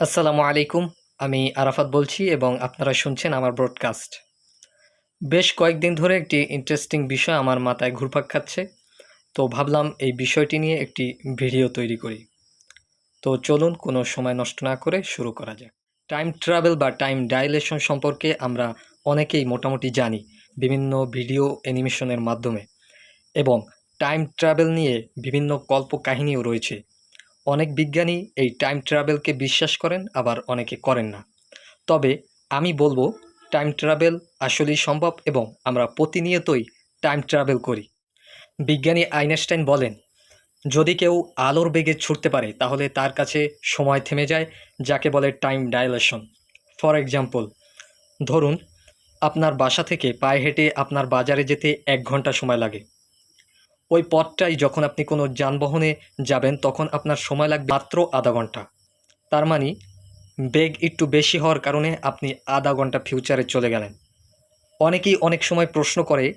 আসসালামু আলাইকুম, আমি আরাফাত বলছি এবং আপনারা শুনছেন আমার ব্রডকাস্ট বেশ কয়েকদিন ধরে একটি ইন্টারেস্টিং বিষয় আমার মাথায় ঘুরপাক খাচ্ছে, তো ভাবলাম এই বিষয়টি নিয়ে একটি ভিডিও তৈরি করি। তো চলুন কোনো সময় নষ্ট না করে শুরু করা যাক। টাইম ট্রাভেল বা টাইম ডাইলেশন সম্পর্কে আমরা অনেকেই মোটামুটি জানি বিভিন্ন ভিডিও অ্যানিমেশনের মাধ্যমে এবং টাইম ট্রাভেল নিয়ে বিভিন্ন কল্প কাহিনীও রয়েছে। অনেক বিজ্ঞানী এই টাইম ট্রাভেলকে বিশ্বাস করেন, আবার অনেকে করেন না। তবে আমি বলব টাইম ট্রাভেল আসলেই সম্ভব এবং আমরা প্রতিনিয়তই টাইম ট্রাভেল করি। বিজ্ঞানী আইনস্টাইন বলেন, যদি কেউ আলোর বেগে ছুটতে পারে, তাহলে তার কাছে সময় থেমে যায়, যাকে বলে টাইম ডাইলেশন ফর এক্সাম্পল ধরুন, আপনার বাসা থেকে পায়ে হেঁটে আপনার বাজারে যেতে এক ঘণ্টা সময় লাগে। ওই পথটাই যখন আপনি কোনো যানবাহনে যাবেন, তখন আপনার সময় লাগবে মাত্র আধা ঘণ্টা। তার মানে বেগ একটু বেশি হওয়ার কারণে আপনি আধা ঘণ্টা ফিউচারে চলে গেলেন। অনেকেই অনেক সময় প্রশ্ন করে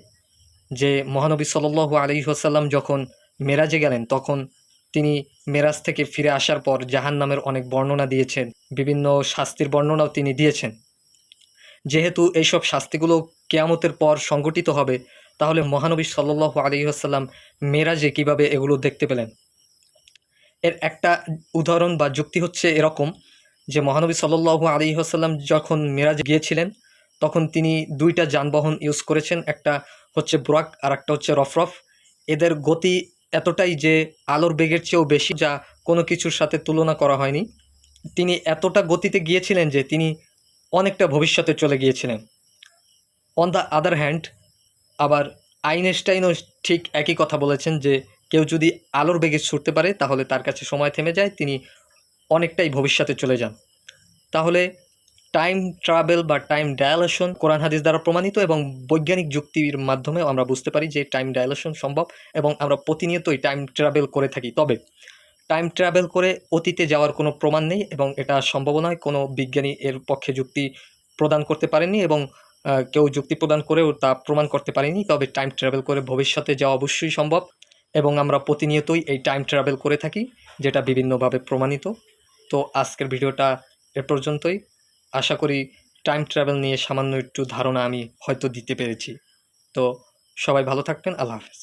যে, মহানবী সাল্লাহ আলী হাসাল্লাম যখন মেরাজে গেলেন, তখন তিনি মেরাজ থেকে ফিরে আসার পর জাহান নামের অনেক বর্ণনা দিয়েছেন, বিভিন্ন শাস্তির বর্ণনাও তিনি দিয়েছেন। যেহেতু এইসব শাস্তিগুলো কেয়ামতের পর সংগঠিত হবে তাহলে মহানবী সাল্লাহ আলহিহাসাল্লাম মেরাজে কীভাবে এগুলো দেখতে পেলেন? এর একটা উদাহরণ বা যুক্তি হচ্ছে এরকম যে মহানবী সাল্লাহ আলহিহাসাল্লাম যখন মেরাজে গিয়েছিলেন, তখন তিনি দুইটা যানবাহন ইউজ করেছেন, একটা হচ্ছে ব্রাক আর একটা হচ্ছে রফরফ। এদের গতি এতটাই যে আলোর বেগের চেয়েও বেশি, যা কোনো কিছুর সাথে তুলনা করা হয়নি। তিনি এতটা গতিতে গিয়েছিলেন যে তিনি অনেকটা ভবিষ্যতে চলে গিয়েছিলেন। অন দ্য আদার হ্যান্ড আবার আইনস্টাইনও ঠিক একই কথা বলেছেন যে কেউ যদি আলোর বেগে ছুটতে পারে, তাহলে তার কাছে সময় থেমে যায়, তিনি অনেকটাই ভবিষ্যতে চলে যান। তাহলে টাইম ট্রাভেল বা টাইম ডায়ালেশন কোরআন হাদিস দ্বারা প্রমাণিত এবং বৈজ্ঞানিক যুক্তির মাধ্যমে আমরা বুঝতে পারি যে টাইম ডায়ালেশন সম্ভব এবং আমরা প্রতিনিয়তই টাইম ট্রাভেল করে থাকি। তবে টাইম ট্রাভেল করে অতীতে যাওয়ার কোনো প্রমাণ নেই এবং এটা সম্ভব নয়। কোনো বিজ্ঞানী এর পক্ষে যুক্তি প্রদান করতে পারেনি এবং কেউ যুক্তি প্রদান করেও তা প্রমাণ করতে পারেনি, তবে টাইম ট্রাভেল করে ভবিষ্যতে যাওয়া অবশ্যই সম্ভব এবং আমরা প্রতিনিয়তই এই টাইম ট্রাভেল করে থাকি, যেটা বিভিন্নভাবে প্রমাণিত। তো আজকের ভিডিওটা এ পর্যন্তই। আশা করি টাইম ট্রাভেল নিয়ে সামান্য একটু ধারণা আমি হয়তো দিতে পেরেছি। তো সবাই ভালো থাকবেন, আল্লাহ হাফেজ।